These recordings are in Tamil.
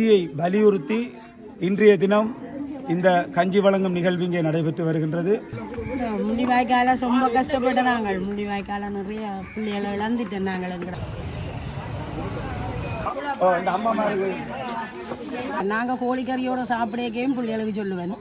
செய்தியை வலியுறுத்தி இன்றைய தினம் இந்த கஞ்சி வழங்கும் நிகழ்வு இங்கே நடைபெற்று வருகின்றது. முடிவாய்க்கால ரொம்ப கஷ்டப்பட்டு நாங்கள். முடிவாய்க்கால நிறைய பிள்ளைகளை இழந்துட்டோம் நாங்கள் நாங்கள் கோழிக்கறியோட சாப்பிடக்கையும் பிள்ளைகளுக்கு சொல்லுவேன்.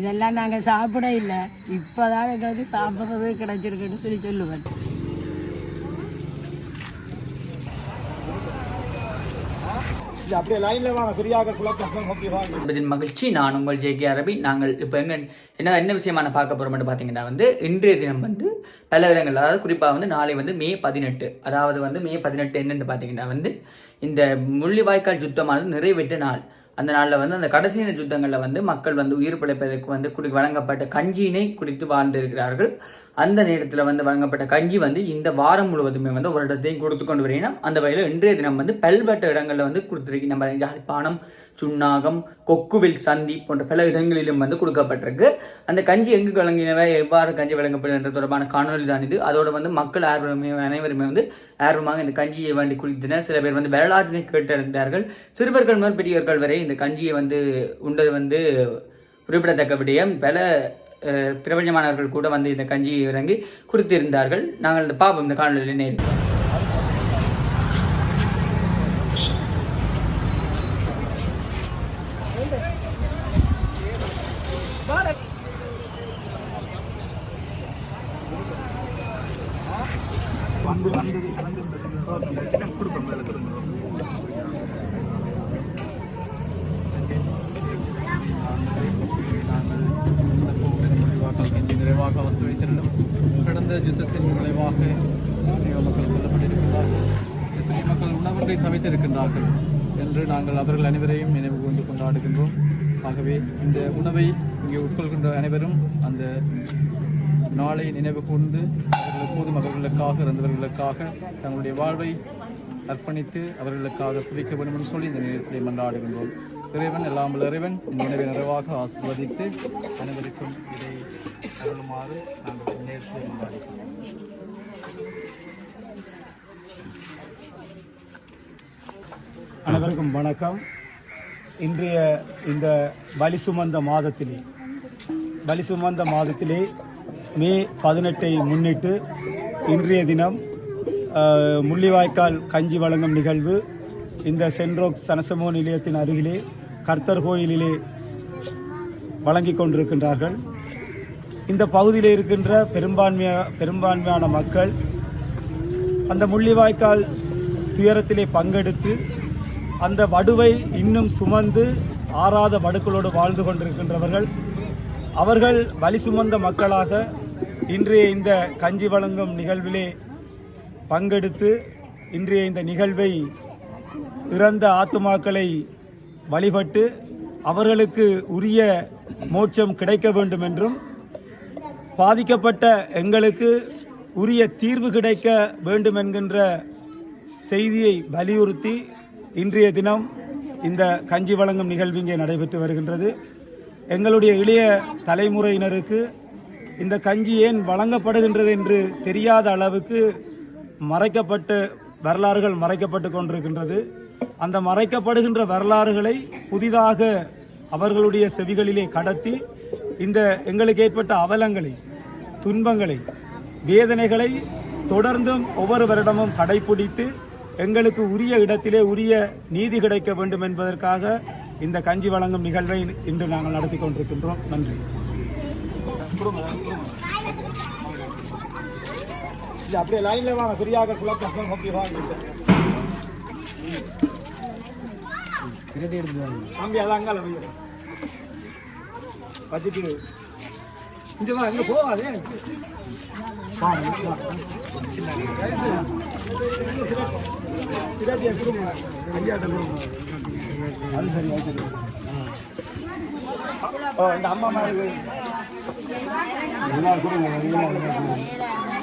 இதெல்லாம் நாங்கள் சாப்பிட இல்லை. இப்போதான் எங்களுக்கு சாப்பிட்றது கிடைச்சிருக்குன்னு சொல்லி சொல்லுவேன். அப்படியே வாங்க. ஃப்ரீயாக குழப்பம். என்பதின் மகிழ்ச்சி. நான் உங்கள் ஜே கே அரபி. நாங்கள் இப்போ எங்க என்ன என்ன விஷயமான பார்க்க போகிறோம்னு பார்த்தீங்கன்னா வந்து இன்றைய தினம் வந்து பல இடங்கள் அதாவது குறிப்பாக வந்து நாளை வந்து மே பதினெட்டு. அதாவது வந்து மே பதினெட்டு என்னென்னு பார்த்தீங்கன்னா வந்து இந்த முள்ளிவாய்க்கால் யுத்தமானது நிறைவேற்ற நாள். அந்த நாளில் வந்து அந்த கடைசி யுத்தங்களில் வந்து மக்கள் வந்து உயிர் பிழைப்பதற்கு வந்து குடி வழங்கப்பட்ட கஞ்சியினை குடித்து வாழ்ந்திருக்கிறார்கள். அந்த நேரத்தில் வந்து வழங்கப்பட்ட கஞ்சி வந்து இந்த வாரம் முழுவதுமே வந்து ஒரு இடத்தையும் கொடுத்து கொண்டு வரீங்கன்னா அந்த வகையில் இன்றைய தினம் வந்து பல்வேறு இடங்களில் வந்து கொடுத்துருக்கு. நம்ம யாழ்ப்பாணம் சுண்ணாகம் கொக்குவில் சந்தி போன்ற பல இடங்களிலும் வந்து கொடுக்கப்பட்டிருக்கு. அந்த கஞ்சி எங்கு வழங்கினவை எவ்வாறு கஞ்சி வழங்கப்படுகின்ற தொடர்பான காணொலி தான் இது. அதோட வந்து மக்கள் ஆர்வமே அனைவருமே வந்து ஆர்வமாக இந்த கஞ்சியை வேண்டி குடித்தனர். சில பேர் வந்து வரலாற்றினை கேட்டிருந்தார்கள் சிறுவர்கள் முதல் பெரியவர்கள் வரை இந்த கஞ்சியை வந்து உண்டது வந்து குறிப்பிடத்தக்க விடயம். பல பிரபஞ்சமானவர்கள் கூட வந்து இந்த கஞ்சியை இறங்கி கொடுத்திருந்தார்கள். நாங்கள் இந்த பாபம் இந்த காணொலியில் நேரிட்டோம். யுத்தத்தின் விளைவாக எத்தனையோ மக்கள் கொல்லப்பட்டிருக்கிறார்கள் எத்தனையோ மக்கள் உணவொன்றை தவித்திருக்கின்றார்கள் என்று நாங்கள் அவர்கள் அனைவரையும் நினைவு கூர்ந்து கொண்டாடுகின்றோம். ஆகவே இந்த உணவை இங்கே உட்கொள்கின்ற அனைவரும் அந்த நாளை நினைவு கூர்ந்து அவர்கள் எப்போதும் அவர்களுக்காக இறந்தவர்களுக்காக தங்களுடைய வாழ்வை அர்ப்பணித்து அவர்களுக்காக சுவிக்க வேண்டும் என்று சொல்லி இந்த நேரத்திலே மன்றாடுகின்றோம். இறைவன் எல்லாம் இறைவன் இந்த உணவை நிறைவாக ஆசிர்வதித்து அனைவருக்கும் இதை அருளுமாறு நாங்கள் அனைவருக்கும் வணக்கம். இன்றைய இந்த பலி சுமந்த மாதத்திலே பலி சுமந்த மாதத்திலே மே பதினெட்டை முன்னிட்டு இன்றைய தினம் முள்ளிவாய்க்கால் கஞ்சி வழங்கும் நிகழ்வு இந்த சென்ட்ரோக் சனசமோ நிலையத்தின் அருகிலே கர்த்தர் கோயிலிலே வழங்கிக் கொண்டிருக்கின்றார்கள். இந்த பகுதியில் இருக்கின்ற பெரும்பான்மையா பெரும்பான்மையான மக்கள் அந்த முள்ளிவாய்க்கால் துயரத்திலே பங்கெடுத்து அந்த வடுவை இன்னும் சுமந்து ஆறாத வடுக்களோடு வாழ்ந்து கொண்டிருக்கின்றவர்கள் அவர்கள் வலி சுமந்த மக்களாக இன்றைய இந்த கஞ்சி வழங்கும் நிகழ்விலே பங்கெடுத்து இன்றைய இந்த நிகழ்வை இறந்த ஆத்துமாக்களை வழிபட்டு அவர்களுக்கு உரிய மோட்சம் கிடைக்க வேண்டும் என்றும் பாதிக்கப்பட்ட எங்களுக்கு உரிய தீர்வு கிடைக்க வேண்டும் என்கின்ற செய்தியை வலியுறுத்தி இன்றைய தினம் இந்த கஞ்சி வழங்கும் நிகழ்வு இங்கே நடைபெற்று வருகின்றது. எங்களுடைய இளைய தலைமுறையினருக்கு இந்த கஞ்சி ஏன் வழங்கப்படுகின்றது என்று தெரியாத அளவுக்கு மறைக்கப்பட்டு வரலாறுகள் மறைக்கப்பட்டு கொண்டிருக்கின்றது. அந்த மறைக்கப்படுகின்ற வரலாறுகளை புதிதாக அவர்களுடைய செவிகளிலே கடத்தி இந்த எங்களுக்கு ஏற்பட்ட அவலங்களை துன்பங்களை வேதனைகளை தொடர்ந்தும் ஒவ்வொரு வருடமும் கடைபிடித்து எங்களுக்கு உரிய இடத்திலே உரிய நீதி கிடைக்க வேண்டும் என்பதற்காக இந்த கஞ்சி வழங்கும் நிகழ்வை இன்று நாங்கள் நடத்தி கொண்டிருக்கின்றோம். நன்றி. அப்படியே லைன்ல வாங்க. ஃப்ரீயாக குழப்பம் தம்பி அதான். வச்சுட்டு இங்க வா இங்க போவாதே சிராட்டியா கொடுங்க ஐயாட்ட கொடுங்க அது. சரி ஓ இந்த அம்மா மாதிரி எல்லாரும் கொடுங்க எல்லாரும்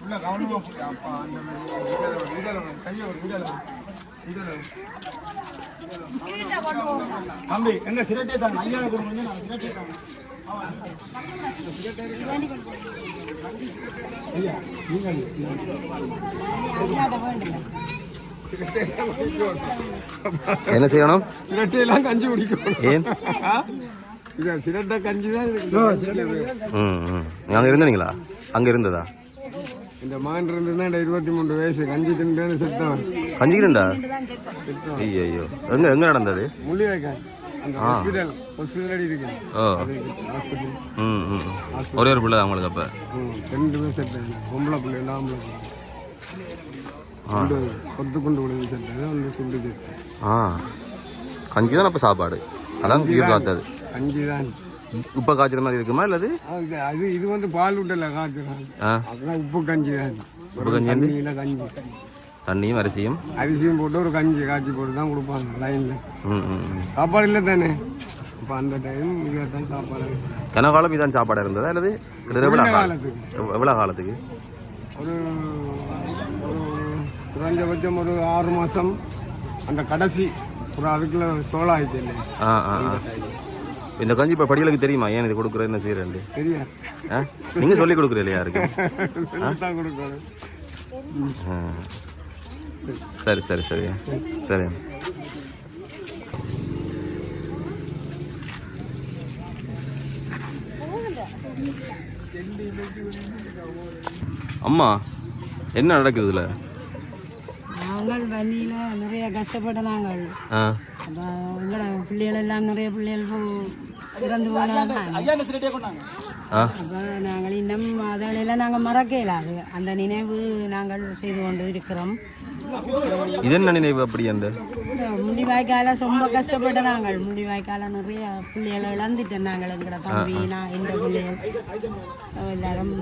ஜெப்ரியன் காலு ஜெப்ரியன் தம்பி எங்க சிரட்டே தாங்க ஐயா கொடுங்க நான் சிரட்டே தாங்க ஐயா நீங்கள் என்ன செய்யணும்? சிரட்டையெல்லாம் கஞ்சி குடிக்கணும். ஏன்? சிரட்டை கஞ்சி தான் இருக்கு. ம் ம். நீ அங்கே இருந்தீங்களா? அங்கே இருந்ததா? இந்த மகன் இருந்து இருபத்தி மூணு வயசு. கஞ்சி தின்னு செத்தான் கஞ்சிக்கிறண்டா ஐயோ ஐயோ எங்க எங்க நடந்தது? ம். ஒரே ஒரு பிள்ளை தான் உங்களுக்கு அப்போ ரெண்டு பேர் செத்தாங்க பொம்பளை பிள்ளை ஆம்பளை பிள்ளை. கொத்து கொண்டு விழுந்து செத்தாங்க வந்து சுண்டு ஆ. கஞ்சி தான் அப்போ சாப்பாடு. அதான் கஞ்சி தான். உப்பை காய்ச்சற மாதிரி இருக்குமா இல்லது? அது இது வந்து பால் விட்டல காய்ச்சுறாங்க அதெல்லாம் உப்பு கஞ்சி தான். உப்பு கஞ்சி? தண்ணியில் கஞ்சி. தண்ணியும் அரிசியும்? அரிசியும் போட்டு ஒரு கஞ்சி காய்ச்சி போட்டு தான் கொடுப்பாங்க லைனில் ம் ம் ம். சாப்பாடு இல்லை தானே? இப்போ அந்த டைம் இங்கே தான் சாப்பாடு கன காலம் இதான் சாப்பாடாக இருந்ததா அல்லது எவ்வளோ காலத்துக்கு. எவ்வளோ காலத்துக்கு? ஒரு ஒரு குறைஞ்சபட்சம் ஒரு ஆறு மாதம் அந்த கடைசி ஒரு அதுக்குள்ள சோளம் ஆயிடுச்சு இல்லை ஆ ஆ இந்த கஞ்சி இப்போ படிகளுக்கு தெரியுமா? ஏன் இது செய்யறேன் சரியா ஆ? நீங்கள் சொல்லி கொடுக்குற இல்லையா இருக்கு. சரி சரி சரி. சரி. அம்மா என்ன நடக்குது இதுல? நாங்கள் வண்டியில் நிறைய கஷ்டப்பட்ட நாங்கள் அப்போ எங்களோட பிள்ளைகள் எல்லாம் நிறைய பிள்ளைகள் இறந்து போனாங்க. அப்போ நாங்கள் இன்னும் அதெல்லாம் நாங்கள் மறக்க இயலாது அந்த நினைவு நாங்கள் செய்து கொண்டு இருக்கிறோம். இது என்ன நினைவு அப்படி அந்த? இந்த முள்ளிவாய்க்கால ரொம்ப கஷ்டப்பட்ட நாங்கள். முள்ளிவாய்க்கால நிறைய பிள்ளைகளை இழந்துட்டோம் நாங்கள் எங்களோட தம்பி நான் எந்த பிள்ளைகள் எல்லாரும்.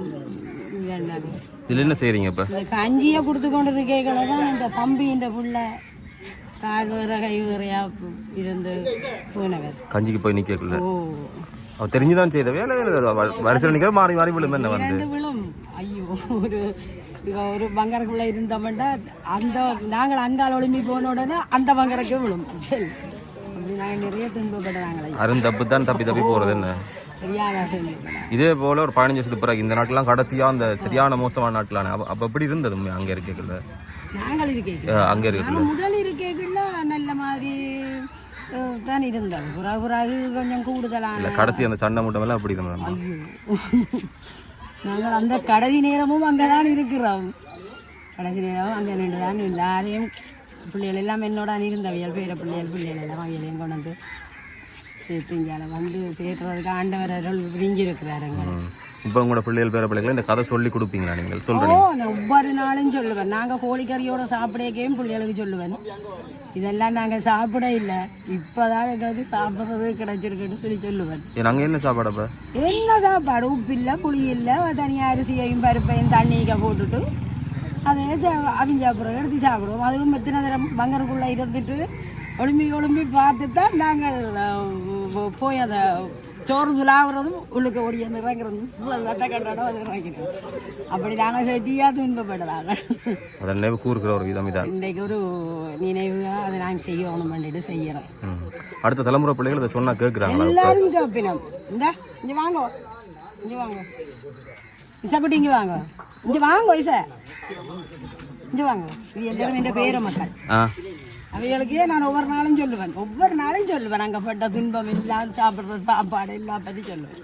இதுல என்ன செய்றீங்க இப்ப? இந்த கஞ்சியை கொடுத்து கொண்டு இருக்கைகளை தான் இந்த தம்பி இந்த புள்ள. கால் வேற கை வேறையா இருந்து போனவர். கஞ்சிக்கு போய் நிக்கல. ஓ. அவ தெரிஞ்சுதான் செய்த. வேலை வரிசையில் நிக்கிற மாறி மாறி விழும். என்ன வந்து விழும். ஐயோ ஒரு இவ ஒரு பங்கருக்குள்ள இருந்தோம்னா அந்த நாங்கள் அங்கால ஒளிம்பி போன உடனே அந்த பங்கருக்கு விழும். சரி. அப்படி நாங்கள் நிறைய துன்பப்படுறாங்களே. அரும் தப்பு தான் தப்பி தப்பி போறது என்ன. இதே போல ஒரு பதினஞ்சு வருஷத்துக்கு பிறகு இந்த நாட்டுலாம் கடைசியா அந்த சரியான மோசமான நாட்டுலான அப்ப எப்படி இருந்தது அங்க இருக்கல நாங்கள் இருக்கேன் அங்க இருக்கல முதல் இருக்கைக்குள்ள நல்ல மாதிரி தான் இருந்தோம். பிறகு பிறகு கொஞ்சம் கூடுதலான கடைசி அந்த சண்டை மூட்டம் எல்லாம் அப்படி இருந்தது. ஐயோ. நாங்கள் அந்த கடைசி நேரமும் அங்கே தான் இருக்கிறோம். கடைசி நேரம் அங்கே நின்று தான் எல்லாரையும் பிள்ளைகள் எல்லாம் என்னோட இருந்தவியல் பேர பிள்ளைகள் பிள்ளைகள் எல்லாம் அவையிலையும் கொண்டு வந்து சேர்த்து இங்கே வந்து சேர்த்துறதுக்கு ஆண்டவர் அருள் விரிஞ்சி எங்களை. இப்ப உங்களோட பிள்ளைகள் பேர பிள்ளைகளை இந்த கதை சொல்லி கொடுப்பீங்களா நீங்கள்? சொல்றீங்க நான் ஒவ்வொரு நாளும் சொல்லுவேன். நாங்கள் கோழிக்கறியோட சாப்பிடக்கையும் பிள்ளைகளுக்கு சொல்லுவேன். இதெல்லாம் நாங்கள் சாப்பிட இல்லை. இப்போதான் எங்களுக்கு சாப்பிட்றது கிடைச்சிருக்குன்னு சொல்லி சொல்லுவேன். அங்க என்ன சாப்பாடு அப்ப? என்ன சாப்பாடு? உப்பு இல்லை புளி இல்லை தனியாக அரிசியையும் பருப்பையும் தண்ணிக்க போட்டுட்டு அதே சா- அவிஞ்ச அப்புறம் எடுத்து சாப்பிடுவோம். அதுவும் மெத்தின தரம் பங்கருக்குள்ளே இருந்துட்டு ஒளிம்பி ஒளிம்பி பார்த்து தான் நாங்கள் போய் அதை சோறு துலாவுறதும் உள்ளுக்கு ஓடி இறங்குறதும் அது இறங்கிட்டோம் அப்படி நாங்கள் செட்டியாக துன்பப்படுறாங்க அதை நினைவு கூறுகிற ஒரு விதம் இதான் இன்றைக்கு ஒரு நினைவுగా அதை நாங்கள் செய்யணும் பண்ணிட்டு செய்கிறோம் ம். அடுத்த தலைமுறை பிள்ளைகள் இதை சொன்னா கேட்குறாங்களா எல்லாரும் கேப்பினோம் இந்த இங்க வாங்க இங்க வாங்க இசக்குட்டி இங்க வாங்க இங்க வாங்க இச இங்க வாங்க இது எல்லாரும் என் பேர மக்கள் அவைகளுக்கே நான் ஒவ்வொரு நாளும் சொல்லுவேன். ஒவ்வொரு நாளும் சொல்லுவேன். அங்கே பட்ட துன்பம் எல்லாம் சாப்பிட்ற சாப்பாடு எல்லாம் பற்றி சொல்லுவேன்.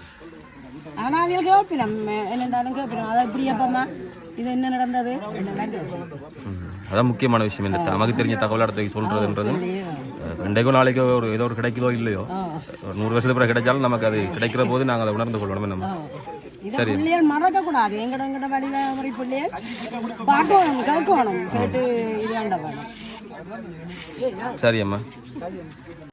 ஆனால் அவைகள் கேட்பினோம். என்னென்றாலும் கேட்பினோம். அதை இப்படி அப்பம்மா இது என்ன நடந்தது. அதான் முக்கியமான விஷயம். இந்த நமக்கு தெரிஞ்ச தகவல் இடத்துக்கு சொல்றதுன்றது ரெண்டைக்கோ நாளைக்கோ ஒரு ஏதோ ஒரு கிடைக்குதோ இல்லையோ ஒரு நூறு வருஷத்துக்கு பிறகு கிடைச்சாலும் நமக்கு அது கிடைக்கிற போது நாங்கள் அதை உணர்ந்து கொள்ளணும் நம்ம. இதை பிள்ளைகள் மறக்க கூடாது எங்கட எங்கட வழிமுறை பிள்ளைகள் பார்க்கணும் கேட்கணும். கேட்டு இது வேண்டாம் சரி அம்மா.